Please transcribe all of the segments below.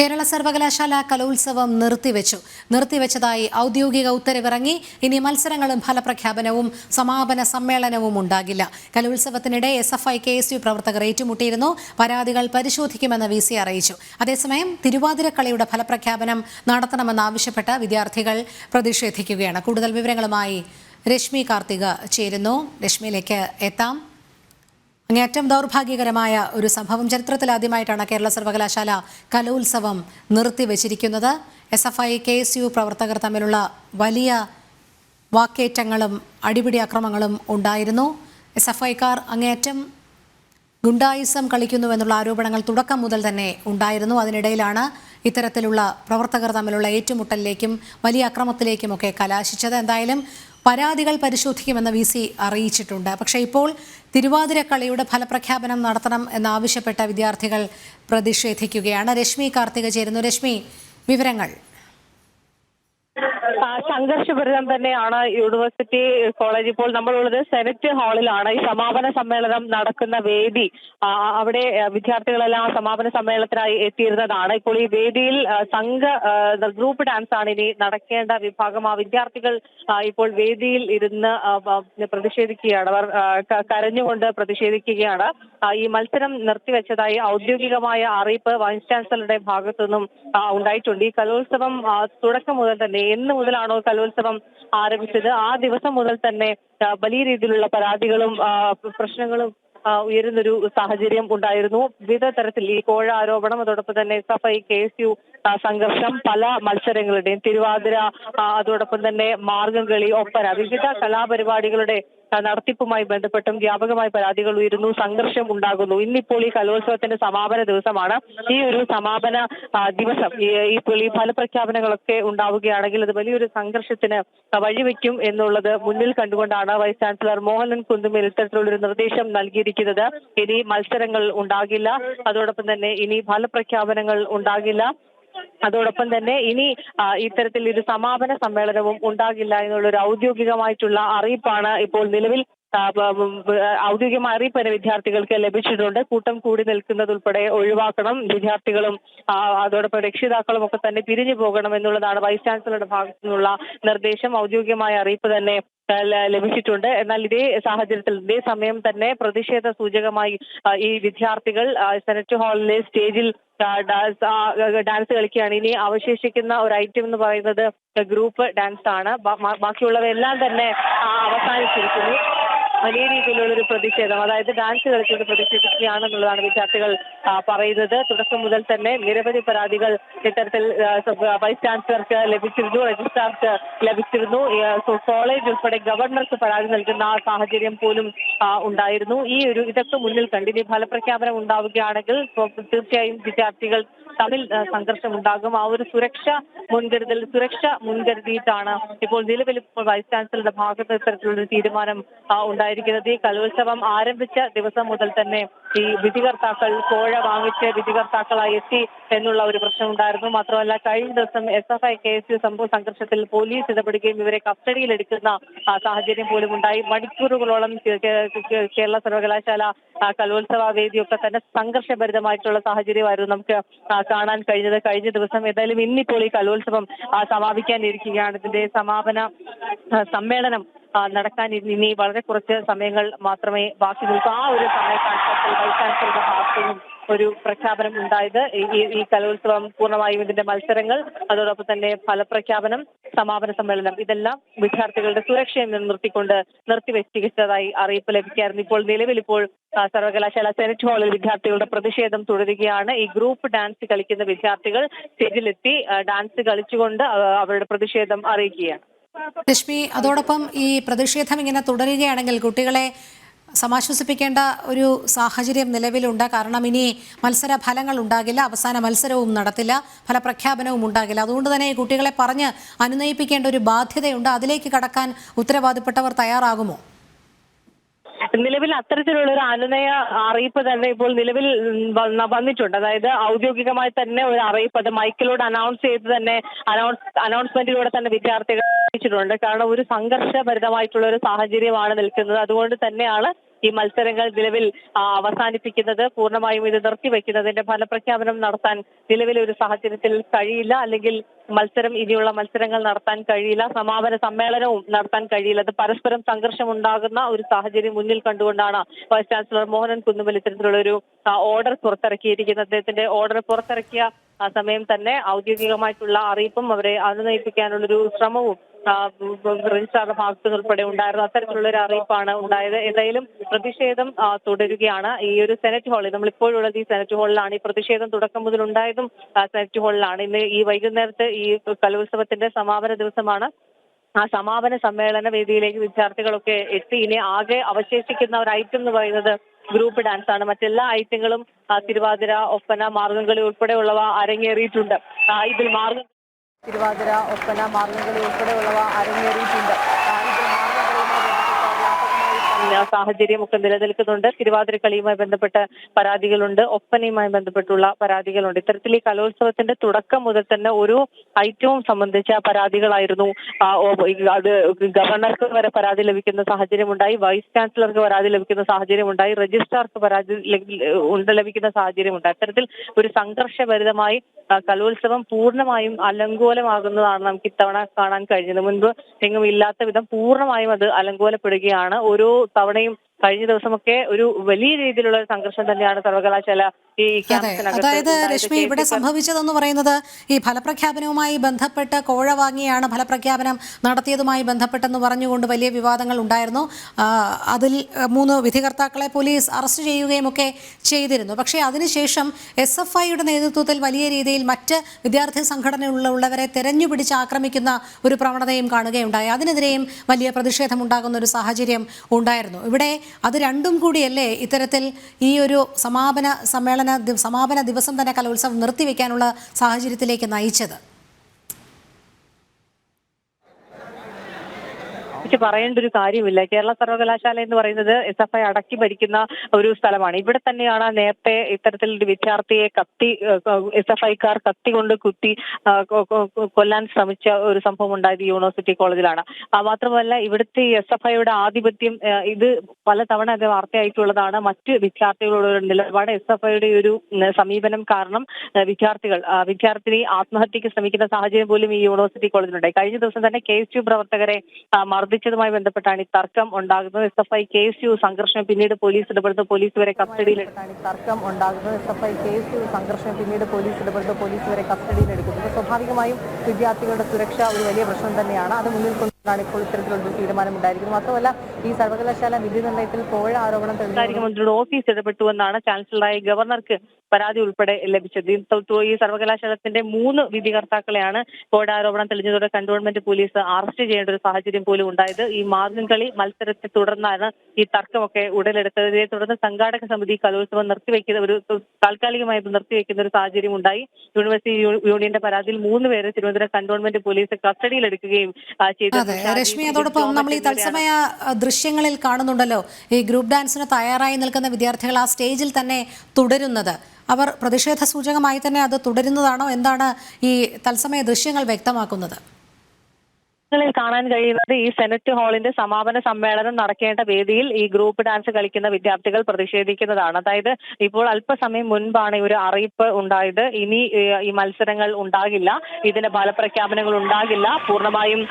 കേരള സർവകലാശാല കലോത്സവം നിർത്തിവെച്ചു. നിർത്തിവെച്ചതായി ഔദ്യോഗിക ഉത്തരവിറങ്ങി. ഇനി മത്സരങ്ങളും ഫലപ്രഖ്യാപനവും സമാപന സമ്മേളനവും ഉണ്ടാകില്ല. കലോത്സവത്തിനിടെ S F I K S U പ്രവർത്തകർ ഏറ്റുമുട്ടിയിരുന്നു. പരാതികൾ പരിശോധിക്കുമെന്ന് വി സി അറിയിച്ചു. അതേസമയം തിരുവാതിരക്കളിയുടെ ഫലപ്രഖ്യാപനം നടത്തണമെന്നാവശ്യപ്പെട്ട് വിദ്യാർത്ഥികൾ പ്രതിഷേധിക്കുകയാണ്. കൂടുതൽ വിവരങ്ങളുമായി രശ്മി കാർത്തിക ചേരുന്നു. രശ്മിയിലേക്ക് എത്താം. അങ്ങേയറ്റം ദൗർഭാഗ്യകരമായ ഒരു സംഭവം ചരിത്രത്തിൽ ആദ്യമായിട്ടാണ് കേരള സർവകലാശാല കലോത്സവം നിർത്തിവെച്ചിരിക്കുന്നത്. S F I K S U പ്രവർത്തകർ തമ്മിലുള്ള വലിയ വാക്കേറ്റങ്ങളും അടിപിടി അക്രമങ്ങളും ഉണ്ടായിരുന്നു. എസ് എഫ് ഐക്കാർ അങ്ങേയറ്റം ഗുണ്ടായിസം കളിക്കുന്നുവെന്നുള്ള ആരോപണങ്ങൾ തുടക്കം മുതൽ തന്നെ ഉണ്ടായിരുന്നു. അതിനിടയിലാണ് ഇത്തരത്തിലുള്ള പ്രവർത്തകർ തമ്മിലുള്ള ഏറ്റുമുട്ടലിലേക്കും വലിയ അക്രമത്തിലേക്കുമൊക്കെ കലാശിച്ചത്. എന്തായാലും പരാതികൾ പരിശോധിക്കുമെന്ന് വി സി അറിയിച്ചിട്ടുണ്ട്. പക്ഷേ ഇപ്പോൾ തിരുവാതിരക്കളിയുടെ ഫലപ്രഖ്യാപനം നടത്തണം എന്നാവശ്യപ്പെട്ട വിദ്യാർത്ഥികൾ പ്രതിഷേധിക്കുകയാണ്. രശ്മി കാർത്തിക ചേരുന്നു. രശ്മി വിവരങ്ങൾ. സംഘർഷഭരിതം തന്നെയാണ് യൂണിവേഴ്സിറ്റി കോളേജ് ഇപ്പോൾ നമ്മളുള്ളത് സെനറ്റ് ഹാളിലാണ്. ഈ സമാപന സമ്മേളനം നടക്കുന്ന വേദി അവിടെ വിദ്യാർത്ഥികളെല്ലാം സമാപന സമ്മേളനത്തിനായി എത്തിയിരുന്നതാണ്. ഇപ്പോൾ ഈ വേദിയിൽ സംഘ ഗ്രൂപ്പ് ഡാൻസ് ആണ് ഇനി നടക്കേണ്ട വിഭാഗം. ആ വിദ്യാർത്ഥികൾ ഇപ്പോൾ വേദിയിൽ ഇരുന്ന് പ്രതിഷേധിക്കുകയാണ്. അവർ കരഞ്ഞുകൊണ്ട് പ്രതിഷേധിക്കുകയാണ്. ഈ മത്സരം നിർത്തിവെച്ചതായി ഔദ്യോഗികമായ അറിയിപ്പ് വൈസ് ചാൻസലറുടെ ഭാഗത്തു നിന്നും ഉണ്ടായിട്ടുണ്ട്. ഈ കലോത്സവം തുടക്കം മുതൽ തന്നെ എന്ന് മുതലാണോ കലോത്സവം ആരംഭിച്ചത്? ആ ദിവസം മുതൽ തന്നെ വലിയ രീതിയിലുള്ള പരാതികളും പ്രശ്നങ്ങളും ഉയരുന്നൊരു സാഹചര്യം ഉണ്ടായിരുന്നു. വിവിധ തരത്തിൽ ഈ കോഴ ആരോപണം അതോടൊപ്പം തന്നെ S F I K S U സംഘർഷം പല മത്സരങ്ങളുടെയും തിരുവാതിര അതോടൊപ്പം തന്നെ മാർഗംകളി ഒപ്പന വിവിധ കലാപരിപാടികളുടെ നടത്തിപ്പുമായി ബന്ധപ്പെട്ടും വ്യാപകമായ പരാതികൾ ഉയരുന്നു സംഘർഷം ഉണ്ടാകുന്നു. ഇന്നിപ്പോൾ ഈ കലോത്സവത്തിന്റെ സമാപന ദിവസമാണ്. ഈ ഒരു സമാപന ദിവസം ഇപ്പോൾ ഈ ഫലപ്രഖ്യാപനങ്ങളൊക്കെ ഉണ്ടാവുകയാണെങ്കിൽ അത് വലിയൊരു സംഘർഷത്തിന് വഴിവെക്കും എന്നുള്ളത് മുന്നിൽ കണ്ടുകൊണ്ടാണ് വൈസ് ചാൻസലർ മോഹനൻ കുന്തുമേൽ ഇത്തരത്തിലുള്ള ഒരു നിർദ്ദേശം നൽകിയിരിക്കുന്നത്. ഇനി മത്സരങ്ങൾ ഉണ്ടാകില്ല. അതോടൊപ്പം തന്നെ ഇനി ഫലപ്രഖ്യാപനങ്ങൾ ഉണ്ടാകില്ല. അതോടൊപ്പം തന്നെ ഇനി ഇത്തരത്തിൽ ഒരു സമാപന സമ്മേളനവും ഉണ്ടാകില്ല എന്നുള്ള ഒരു ഔദ്യോഗികമായിട്ടുള്ള അറിയിപ്പാണ് ഇപ്പോൾ നിലവിൽ ഔദ്യോഗികമായ അറിയിപ്പ് വിദ്യാർത്ഥികൾക്ക് ലഭിച്ചിട്ടുണ്ട്. കൂട്ടം കൂടി നിൽക്കുന്നത് ഉൾപ്പെടെ ഒഴിവാക്കണം. വിദ്യാർത്ഥികളും അതോടൊപ്പം രക്ഷിതാക്കളും ഒക്കെ തന്നെ പിരിഞ്ഞു പോകണം എന്നുള്ളതാണ് വൈസ് ചാൻസലറുടെ ഭാഗത്തു നിന്നുള്ള നിർദ്ദേശം. ഔദ്യോഗികമായ അറിയിപ്പ് തന്നെ ലഭിച്ചിട്ടുണ്ട്. എന്നാൽ ഇതേ സാഹചര്യത്തിൽ ഇതേ സമയം തന്നെ പ്രതിഷേധ സൂചകമായി ഈ വിദ്യാർത്ഥികൾ സെനറ്റ് ഹാളിലെ സ്റ്റേജിൽ ഡാൻസ് കളിക്കുകയാണ്. ഇനി അവശേഷിക്കുന്ന ഒരു ഐറ്റം എന്ന് പറയുന്നത് ഗ്രൂപ്പ് ഡാൻസ് ആണ് ബാക്കിയുള്ളവയെല്ലാം തന്നെ അവസാനിച്ചിരിക്കുന്നു. വലിയ രീതിയിലുള്ള ഒരു പ്രതിഷേധം അതായത് ഡാൻസ് കളിച്ചുകൊണ്ട് പ്രതിഷേധിക്കുകയാണെന്നുള്ളതാണ് വിദ്യാർത്ഥികൾ പറയുന്നത്. തുടക്കം മുതൽ തന്നെ നിരവധി പരാതികൾ ഇത്തരത്തിൽ വൈസ് ചാൻസലർക്ക് ലഭിച്ചിരുന്നു രജിസ്ട്രാർക്ക് ലഭിച്ചിരുന്നു. കോളേജ് ഉൾപ്പെടെ ഗവർണർക്ക് പരാതി നൽകുന്ന സാഹചര്യം പോലും ഉണ്ടായിരുന്നു. ഈ ഒരു ഇതൊക്കെ മുന്നിൽ കണ്ട് ഇനി ഫലപ്രഖ്യാപനം ഉണ്ടാവുകയാണെങ്കിൽ തീർച്ചയായും വിദ്യാർത്ഥികൾ തമ്മിൽ സംഘർഷം ഉണ്ടാകും. ആ ഒരു സുരക്ഷ മുൻകരുതൽ സുരക്ഷ മുൻകരുതിയിട്ടാണ് ഇപ്പോൾ നിലവിൽ വൈസ് ചാൻസലറുടെ ഭാഗത്ത് ഇത്തരത്തിലുള്ള തീരുമാനം ആ, ഉണ്ടായിരിക്കുന്നത് ഈ കലോത്സവം ആരംഭിച്ച ദിവസം മുതൽ തന്നെ ഈ വിധികർത്താക്കൾ കോഴ വാങ്ങിച്ച് വിധികർത്താക്കളായി എത്തി എന്നുള്ള ഒരു പ്രശ്നം ഉണ്ടായിരുന്നു. മാത്രമല്ല കഴിഞ്ഞ ദിവസം S F I K S U സംഭവ സംഘർഷത്തിൽ പോലീസ് ഇടപെടുകയും ഇവരെ കസ്റ്റഡിയിലെടുക്കുന്ന സാഹചര്യം പോലും ഉണ്ടായി. മണിക്കൂറുകളോളം കേരള സർവകലാശാല കലോത്സവ വേദിയൊക്കെ തന്നെ സംഘർഷഭരിതമായിട്ടുള്ള സാഹചര്യമായിരുന്നു നമുക്ക് കാണാൻ കഴിഞ്ഞത്. കഴിഞ്ഞ ദിവസം ഏതായാലും ഇന്നിപ്പോൾ ഈ കലോത്സവം സമാപിക്കാനിരിക്കുകയാണ്. ഇതിന്റെ സമാപന സമ്മേളനം നടക്കാൻ ഇനി വളരെ കുറച്ച് സമയങ്ങൾ മാത്രമേ ബാക്കി നിൽക്കൂ. ആ ഒരു സമയത്താണ് ഇപ്പോൾ വൈസ് ഒരു പ്രഖ്യാപനം ഉണ്ടായത് ഈ കലോത്സവം പൂർണമായും ഇതിന്റെ മത്സരങ്ങൾ അതോടൊപ്പം തന്നെ ഫലപ്രഖ്യാപനം സമാപന സമ്മേളനം ഇതെല്ലാം വിദ്യാർത്ഥികളുടെ സുരക്ഷയെ നിർത്തിക്കൊണ്ട് നിർത്തിവെച്ചിരിച്ചതായി അറിയിപ്പ് ലഭിക്കായിരുന്നു. ഇപ്പോൾ നിലവിൽ ഇപ്പോൾ സർവകലാശാല സെനറ്റ് ഹാളിൽ വിദ്യാർത്ഥികളുടെ പ്രതിഷേധം തുടരുകയാണ്. ഈ ഗ്രൂപ്പ് ഡാൻസ് കളിക്കുന്ന വിദ്യാർത്ഥികൾ സ്റ്റേജിലെത്തി ഡാൻസ് കളിച്ചുകൊണ്ട് അവരുടെ പ്രതിഷേധം അറിയിക്കുകയാണ്. രശ്മി അതോടൊപ്പം ഈ പ്രതിഷേധം ഇങ്ങനെ തുടരുകയാണെങ്കിൽ കുട്ടികളെ സമാശ്വസിപ്പിക്കേണ്ട ഒരു സാഹചര്യം നിലവിലുണ്ട്. കാരണം ഇനി മത്സര ഫലങ്ങൾ ഉണ്ടാകില്ല. അവസാന മത്സരവും നടത്തില്ല. ഫലപ്രഖ്യാപനവും ഉണ്ടാകില്ല. അതുകൊണ്ട് തന്നെ ഈ കുട്ടികളെ പറഞ്ഞ് അനുനയിപ്പിക്കേണ്ട ഒരു ബാധ്യതയുണ്ട്. അതിലേക്ക് കടക്കാൻ ഉത്തരവാദപ്പെട്ടവർ തയ്യാറാകുമോ? നിലവിൽ അത്തരത്തിലുള്ള ഒരു അനുനയ അറിയിപ്പ് തന്നെ ഇപ്പോൾ നിലവിൽ വന്നിട്ടുണ്ട്. അതായത് ഔദ്യോഗികമായി തന്നെ ഒരു അറിയിപ്പ് അത് മൈക്കിലൂടെ അനൗൺസ് ചെയ്ത് തന്നെ അനൗൺസ് അനൗൺസ്മെന്റിലൂടെ തന്നെ വിദ്യാർത്ഥികൾ അറിയിച്ചിട്ടുണ്ട് കാരണം ഒരു സംഘർഷഭരിതമായിട്ടുള്ള ഒരു സാഹചര്യമാണ് നിൽക്കുന്നത്. അതുകൊണ്ട് തന്നെയാണ് ഈ മത്സരങ്ങൾ നിലവിൽ അവസാനിപ്പിക്കുന്നത്. പൂർണമായും ഇത് നിർത്തിവെക്കുന്നതിന്റെ ഫലപ്രഖ്യാപനം നടത്താൻ നിലവിലെ ഒരു സാഹചര്യത്തിൽ കഴിയില്ല. അല്ലെങ്കിൽ മത്സരം ഇനിയുള്ള മത്സരങ്ങൾ നടത്താൻ കഴിയില്ല. സമാപന സമ്മേളനവും നടത്താൻ കഴിയില്ല. അത് പരസ്പരം സംഘർഷം ഉണ്ടാകുന്ന ഒരു സാഹചര്യം മുന്നിൽ കണ്ടുകൊണ്ടാണ് വൈസ് ചാൻസലർ മോഹനൻ കുന്നുമൽ ഇത്തരത്തിലുള്ള ഒരു ഓർഡർ പുറത്തിറക്കിയിരിക്കുന്നത്. അദ്ദേഹത്തിന്റെ ഓർഡർ പുറത്തിറക്കിയ ആ സമയം തന്നെ ഔദ്യോഗികമായിട്ടുള്ള അറിയിപ്പും അവരെ അനുനയിപ്പിക്കാനുള്ളൊരു ശ്രമവും രജിസ്ട്രാറുടെ ഭാഗത്തു ഉൾപ്പെടെ ഉണ്ടായിരുന്നു. അത്തരത്തിലുള്ള ഒരു അറിയിപ്പാണ് ഉണ്ടായത്. എന്തായാലും പ്രതിഷേധം തുടരുകയാണ്. ഈ ഒരു സെനറ്റ് ഹാളിൽ നമ്മൾ ഇപ്പോഴുള്ളത് ഈ സെനറ്റ് ഹാളിലാണ്. ഈ പ്രതിഷേധം തുടക്കം മുതൽ ഉണ്ടായതും സെനറ്റ് ഹാളിലാണ്. ഇന്ന് ഈ വൈകുന്നേരത്തെ ഈ കലോത്സവത്തിന്റെ സമാപന ദിവസമാണ്. ആ സമാപന സമ്മേളന വേദിയിലേക്ക് വിദ്യാർത്ഥികളൊക്കെ എത്തി. ഇനി ആകെ അവശേഷിക്കുന്ന ഒരു ഐറ്റം എന്ന് പറയുന്നത് ഗ്രൂപ്പ് ഡാൻസ് ആണ്. മറ്റെല്ലാ ഐറ്റങ്ങളും തിരുവാതിര ഒപ്പന മാർഗംകളി ഉൾപ്പെടെയുള്ളവ അരങ്ങേറിയിട്ടുണ്ട്. ഇതിൽ മാർഗം തിരുവാതിര ഒപ്പന മാർഗംകളി ഉൾപ്പെടെയുള്ളവ അരങ്ങേറിയിട്ടുണ്ട്. സാഹചര്യമൊക്കെ നിലനിൽക്കുന്നുണ്ട്. തിരുവാതിര കളിയുമായി ബന്ധപ്പെട്ട പരാതികളുണ്ട്. ഒപ്പനയുമായി ബന്ധപ്പെട്ടുള്ള പരാതികളുണ്ട്. ഇത്തരത്തിൽ ഈ കലോത്സവത്തിന്റെ തുടക്കം മുതൽ തന്നെ ഒരു ഐറ്റവും സംബന്ധിച്ച പരാതികളായിരുന്നു. അത് ഗവർണർക്ക് വരെ പരാതി ലഭിക്കുന്ന സാഹചര്യമുണ്ടായി. വൈസ് ചാൻസലർക്ക് പരാതി ലഭിക്കുന്ന സാഹചര്യമുണ്ടായി. രജിസ്ട്രാർക്ക് പരാതി ലഭിക്കുന്ന സാഹചര്യമുണ്ടായി. അത്തരത്തിൽ ഒരു സംഘർഷഭരിതമായി കലോത്സവം പൂർണമായും അലങ്കോലമാകുന്നതാണ് നമുക്ക് ഇത്തവണ കാണാൻ കഴിഞ്ഞത്. മുൻപ് എങ്ങും ഇല്ലാത്ത വിധം പൂർണമായും അത് അലങ്കോലപ്പെടുകയാണ്. ഓരോ തവണയും കഴിഞ്ഞ ദിവസമൊക്കെ ഒരു വലിയ രീതിയിലുള്ള സംഘർഷം തന്നെയാണ് സർവകലാശാല ഈ അതായത് രശ്മി ഇവിടെ സംഭവിച്ചതെന്ന് പറയുന്നത് ഈ ഫലപ്രഖ്യാപനവുമായി ബന്ധപ്പെട്ട് കോഴ വാങ്ങിയാണ് ഫലപ്രഖ്യാപനം നടത്തിയതുമായി ബന്ധപ്പെട്ടെന്ന് പറഞ്ഞുകൊണ്ട് വലിയ വിവാദങ്ങൾ ഉണ്ടായിരുന്നു. അതിൽ മൂന്ന് വിധികർത്താക്കളെ പോലീസ് അറസ്റ്റ് ചെയ്യുകയും ഒക്കെ ചെയ്തിരുന്നു. പക്ഷേ അതിനുശേഷം എസ് എഫ് ഐയുടെ നേതൃത്വത്തിൽ വലിയ രീതിയിൽ മറ്റ് വിദ്യാർത്ഥി സംഘടനയിലുള്ളവരെ തെരഞ്ഞുപിടിച്ച് ആക്രമിക്കുന്ന ഒരു പ്രവണതയും കാണുകയുണ്ടായി. അതിനെതിരെയും വലിയ പ്രതിഷേധം ഉണ്ടാകുന്ന ഒരു സാഹചര്യം ഉണ്ടായിരുന്നു. ഇവിടെ അത് രണ്ടും കൂടിയല്ലേ ഇത്തരത്തിൽ ഈ ഒരു സമാപന സമ്മേളന സമാപന ദിവസം തന്നെ കലോത്സവം നിർത്തിവെക്കാനുള്ള സാഹചര്യത്തിലേക്ക് നയിച്ചത്? എനിക്ക് പറയേണ്ട ഒരു കാര്യമില്ല. കേരള സർവകലാശാല എന്ന് പറയുന്നത് എസ് എഫ് ഐ അടക്കി ഭരിക്കുന്ന ഒരു സ്ഥലമാണ്. ഇവിടെ തന്നെയാണ് നേരത്തെ ഇത്തരത്തിൽ ഒരു വിദ്യാർത്ഥിയെ കത്തി എസ് എഫ് ഐക്കാർ കത്തി കൊണ്ട് കുത്തി കൊല്ലാൻ ശ്രമിച്ച ഒരു സംഭവം ഉണ്ടായത് യൂണിവേഴ്സിറ്റി കോളേജിലാണ്. മാത്രമല്ല ഇവിടുത്തെ എസ് എഫ് ഐയുടെ ആധിപത്യം ഇത് പലതവണ അത് വാർത്തയായിട്ടുള്ളതാണ്. മറ്റ് വിദ്യാർത്ഥികളോടൊരു നിലപാട് എസ് എഫ് ഐയുടെ ഒരു സമീപനം കാരണം വിദ്യാർത്ഥികൾ വിദ്യാർത്ഥിനി ആത്മഹത്യക്ക് ശ്രമിക്കുന്ന സാഹചര്യം പോലും ഈ യൂണിവേഴ്സിറ്റി കോളേജിലുണ്ടായി കഴിഞ്ഞ ദിവസം തന്നെ കെ എസ് യു പ്രവർത്തകരെ ആ, മർദ്ദിച്ചതുമായി ബന്ധപ്പെട്ടാണ് ഈ തർക്കം ഉണ്ടാകുന്നത്. S F I K S U സംഘർഷം പിന്നീട് പോലീസ് ഇടപെടുത്ത് പോലീസ് വരെ കസ്റ്റഡിയിലെടുത്താണ് ഈ തർക്കം ഉണ്ടാകുന്നത്. S F I K S U സംഘർഷം പിന്നീട് പോലീസ് ഇടപെടുത്ത് പോലീസ് വരെ കസ്റ്റഡിയിൽ എടുക്കുന്നത് സ്വാഭാവികമായും വിദ്യാർത്ഥികളുടെ സുരക്ഷ ഒരു വലിയ പ്രശ്നം തന്നെയാണ്. അത് മുന്നിൽ കൊണ്ടാണ് ഇപ്പോൾ ഇത്തരത്തിലുള്ള തീരുമാനം ഉണ്ടായിരിക്കുന്നത്. മാത്രമല്ല ഈ സർവകലാശാല വിധി നിർണയത്തിൽ കോഴ ആരോപണം മന്ത്രിയുടെ ഓഫീസ് ഇടപെട്ടു എന്നാണ് ചാൻസലറായ ഗവർണർക്ക് പരാതി ഉൾപ്പെടെ ലഭിച്ചത് ഈ സർവകലാശാലത്തിന്റെ മൂന്ന് വിധികർത്താക്കളെയാണ് കോടാരോപണം തെളിഞ്ഞതോടെ കന്റോൺമെന്റ് പോലീസ് അറസ്റ്റ് ചെയ്യേണ്ട ഒരു സാഹചര്യം പോലും ഉണ്ടായത്. ഈ മാർഗം കളി മത്സരത്തെ തുടർന്നാണ് ഈ തർക്കമൊക്കെ ഉടലെടുത്തത്. ഇതേ തുടർന്ന് സംഘാടക സമിതി കലോത്സവം നിർത്തിവെക്കുന്ന ഒരു താൽക്കാലികമായി നിർത്തിവെക്കുന്ന ഒരു സാഹചര്യം ഉണ്ടായി. യൂണിവേഴ്സിറ്റി യൂണിയന്റെ പരാതിയിൽ മൂന്ന് പേരെ തിരുവനന്തപുരം കന്റോൺമെന്റ് പോലീസ് കസ്റ്റഡിയിൽ എടുക്കുകയും ചെയ്തു. രശ്മി അതോടൊപ്പം നമ്മൾ ഈ തത്സമയ ദൃശ്യങ്ങളിൽ കാണുന്നുണ്ടല്ലോ ഈ ഗ്രൂപ്പ് ഡാൻസിന് തയ്യാറായി നിൽക്കുന്ന വിദ്യാർത്ഥികൾ ആ സ്റ്റേജിൽ തന്നെ തുടരുന്നത്. അവർ പ്രതിഷേധ സൂചകമായി തന്നെ അത് തുടരുന്നതാണോ? എന്താണ് ഈ തത്സമയ ദൃശ്യങ്ങൾ വ്യക്തമാക്കുന്നത്? ങ്ങളിൽ കാണാൻ കഴിയുന്നത് ഈ സെനറ്റ് ഹാളിന്റെ സമാപന സമ്മേളനം നടക്കേണ്ട വേദിയിൽ ഈ ഗ്രൂപ്പ് ഡാൻസ് കളിക്കുന്ന വിദ്യാർത്ഥികൾ പ്രതിഷേധിക്കുന്നതാണ്. അതായത് ഇപ്പോൾ അല്പസമയം മുൻപാണ് ഒരു അറിയിപ്പ് ഉണ്ടായത്. ഇനി ഈ മത്സരങ്ങൾ ഉണ്ടാകില്ല. ഇതിന് ഫലപ്രഖ്യാപനങ്ങൾ ഉണ്ടാകില്ല. പൂർണമായും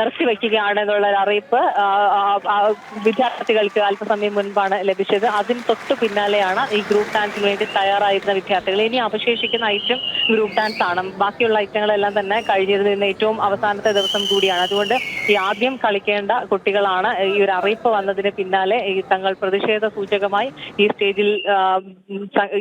നിർത്തിവെക്കുകയാണ് എന്നുള്ള ഒരു അറിയിപ്പ് വിദ്യാർത്ഥികൾക്ക് അല്പസമയം മുൻപാണ് ലഭിച്ചത്. അതിന് തൊട്ടു പിന്നാലെയാണ് ഈ ഗ്രൂപ്പ് ഡാൻസിന് വേണ്ടി തയ്യാറായിരുന്ന വിദ്യാർത്ഥികൾ. ഇനി അവശേഷിക്കുന്ന ഐറ്റം ഗ്രൂപ്പ് ഡാൻസ് ആണ് ബാക്കിയുള്ള ഐറ്റങ്ങളെല്ലാം തന്നെ കഴിഞ്ഞതിൽ നിന്ന് ഏറ്റവും അവസാനത്തെ ദിവസം കൂടിയാണ് അതുകൊണ്ട് ഈ ആദ്യം കളിക്കേണ്ട കുട്ടികളാണ്. ഈ ഒരു അറിയിപ്പ് വന്നതിന് പിന്നാലെ ഈ തങ്ങൾ പ്രതിഷേധ സൂചകമായി ഈ സ്റ്റേജിൽ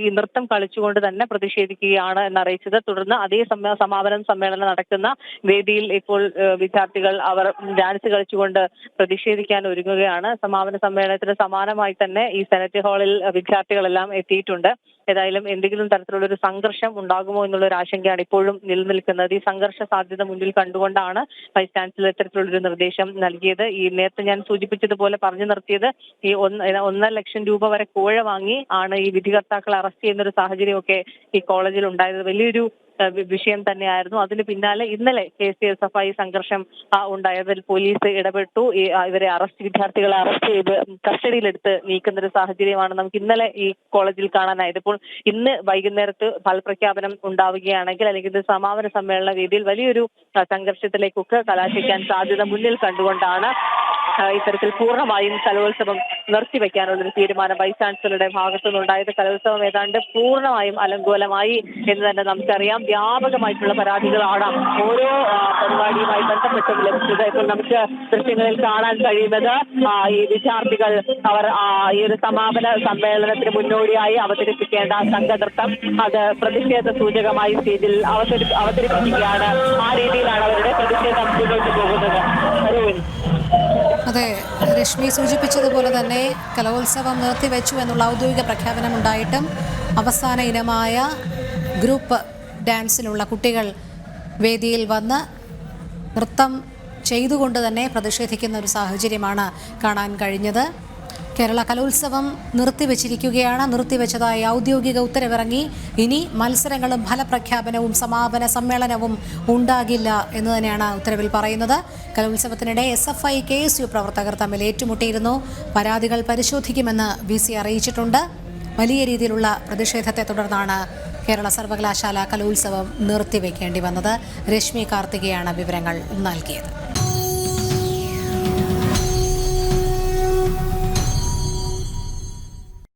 ഈ നൃത്തം കളിച്ചുകൊണ്ട് തന്നെ പ്രതിഷേധിക്കുകയാണ് എന്നറിയിച്ചത്. തുടർന്ന് അതേ സമാപന സമ്മേളനം നടക്കുന്ന വേദിയിൽ ഇപ്പോൾ വിദ്യാർത്ഥികൾ അവർ ഡാൻസ് കളിച്ചുകൊണ്ട് പ്രതിഷേധിക്കാൻ ഒരുങ്ങുകയാണ്. സമാപന സമ്മേളനത്തിന് സമാനമായി തന്നെ ഈ സെനറ്റ് ഹാളിൽ വിദ്യാർത്ഥികളെല്ലാം എത്തിയിട്ടുണ്ട്. ഏതായാലും എന്തെങ്കിലും തരത്തിലുള്ള ഒരു സംഘർഷം ഉണ്ടാകുമോ എന്നുള്ള ഒരു ആശങ്കയാണ് ഇപ്പോഴും നിലനിൽക്കുന്നത്. ഈ സംഘർഷ സാധ്യത മുന്നിൽ കണ്ടുകൊണ്ടാണ് വൈസ് ചാൻസലർ ഇത്തരത്തിലുള്ള ഒരു നിർദ്ദേശം നൽകിയത്. ഈ നേരത്തെ ഞാൻ സൂചിപ്പിച്ചതുപോലെ പറഞ്ഞു നിർത്തിയത് ഈ ഒന്ന് ഒന്നര ലക്ഷം രൂപ വരെ കോഴ വാങ്ങി ആണ് ഈ വിധികർത്താക്കളെ അറസ്റ്റ് ചെയ്യുന്ന ഒരു സാഹചര്യമൊക്കെ ഈ കോളേജിൽ ഉണ്ടായത്. വലിയൊരു വിഷയം തന്നെയായിരുന്നു. അതിന് പിന്നാലെ ഇന്നലെ K C S F I സംഘർഷം ഉണ്ടായതിൽ പോലീസ് ഇടപെട്ടു. ഇവരെ അറസ്റ്റ് വിദ്യാർത്ഥികളെ അറസ്റ്റ് ചെയ്ത് കസ്റ്റഡിയിലെടുത്ത് നീക്കുന്ന ഒരു സാഹചര്യമാണ് നമുക്ക് ഇന്നലെ ഈ കോളേജിൽ കാണാനായത്. ഇപ്പോൾ ഇന്ന് വൈകുന്നേരത്ത് ഫലപ്രഖ്യാപനം ഉണ്ടാവുകയാണെങ്കിൽ അല്ലെങ്കിൽ സമാപന സമ്മേളന രീതിയിൽ വലിയൊരു സംഘർഷത്തിലേക്കൊക്കെ കലാശിക്കാൻ സാധ്യത മുന്നിൽ കണ്ടുകൊണ്ടാണ് ഇത്തരത്തിൽ പൂർണമായും കലോത്സവം നിർത്തിവെക്കാനുള്ള ഒരു തീരുമാനം വൈസ് ചാൻസലറുടെ ഭാഗത്തു നിന്നുണ്ടായത് കലോത്സവം ഏതാണ്ട് പൂർണമായും അലങ്കോലമായി എന്ന് തന്നെ നമുക്കറിയാം. വ്യാപകമായിട്ടുള്ള പരാതികളാണ് ഓരോ പരിപാടിയുമായി ബന്ധപ്പെട്ടും ലഭിച്ചത്. ഇപ്പോൾ നമുക്ക് ദൃശ്യങ്ങളിൽ കാണാൻ കഴിയുന്നത് ഈ വിദ്യാർത്ഥികൾ അവർ ഈ ഒരു സമാപന സമ്മേളനത്തിന് മുന്നോടിയായി അവതരിപ്പിക്കേണ്ട സംഘനൃത്തം അത് പ്രതിഷേധ സൂചകമായി സ്റ്റേജിൽ അവതരി അവതരിപ്പിക്കുകയാണ്. ആ രീതിയിലാണ് അവരുടെ പ്രതിഷേധം മുന്നോട്ട് പോകുന്നത്. അതെ രശ്മി സൂചിപ്പിച്ചതുപോലെ തന്നെ കലോത്സവം നിർത്തിവെച്ചു എന്നുള്ള ഔദ്യോഗിക പ്രഖ്യാപനമുണ്ടായിട്ടും അവസാന ഇനമായ ഗ്രൂപ്പ് ഡാൻസിലുള്ള കുട്ടികൾ വേദിയിൽ വന്ന് നൃത്തം ചെയ്തുകൊണ്ട് തന്നെ പ്രതിഷേധിക്കുന്ന ഒരു സാഹചര്യമാണ് കാണാൻ കഴിഞ്ഞത്. കേരള കലോത്സവം നിർത്തിവെച്ചിരിക്കുകയാണ്. നിർത്തിവെച്ചതായി ഔദ്യോഗിക ഉത്തരവിറങ്ങി. ഇനി മത്സരങ്ങളും ഫലപ്രഖ്യാപനവും സമാപന സമ്മേളനവും ഉണ്ടാകില്ല എന്ന് തന്നെയാണ് ഉത്തരവിൽ പറയുന്നത്. കലോത്സവത്തിനിടെ S F I K S U പ്രവർത്തകർ തമ്മിൽ ഏറ്റുമുട്ടിയിരുന്നു. പരാതികൾ പരിശോധിക്കുമെന്ന് വി സി അറിയിച്ചിട്ടുണ്ട്. വലിയ രീതിയിലുള്ള പ്രതിഷേധത്തെ തുടർന്നാണ് കേരള സർവകലാശാല കലോത്സവം നിർത്തിവെക്കേണ്ടി വന്നത്. രശ്മി കാർത്തികയാണ് വിവരങ്ങൾ നൽകിയത്.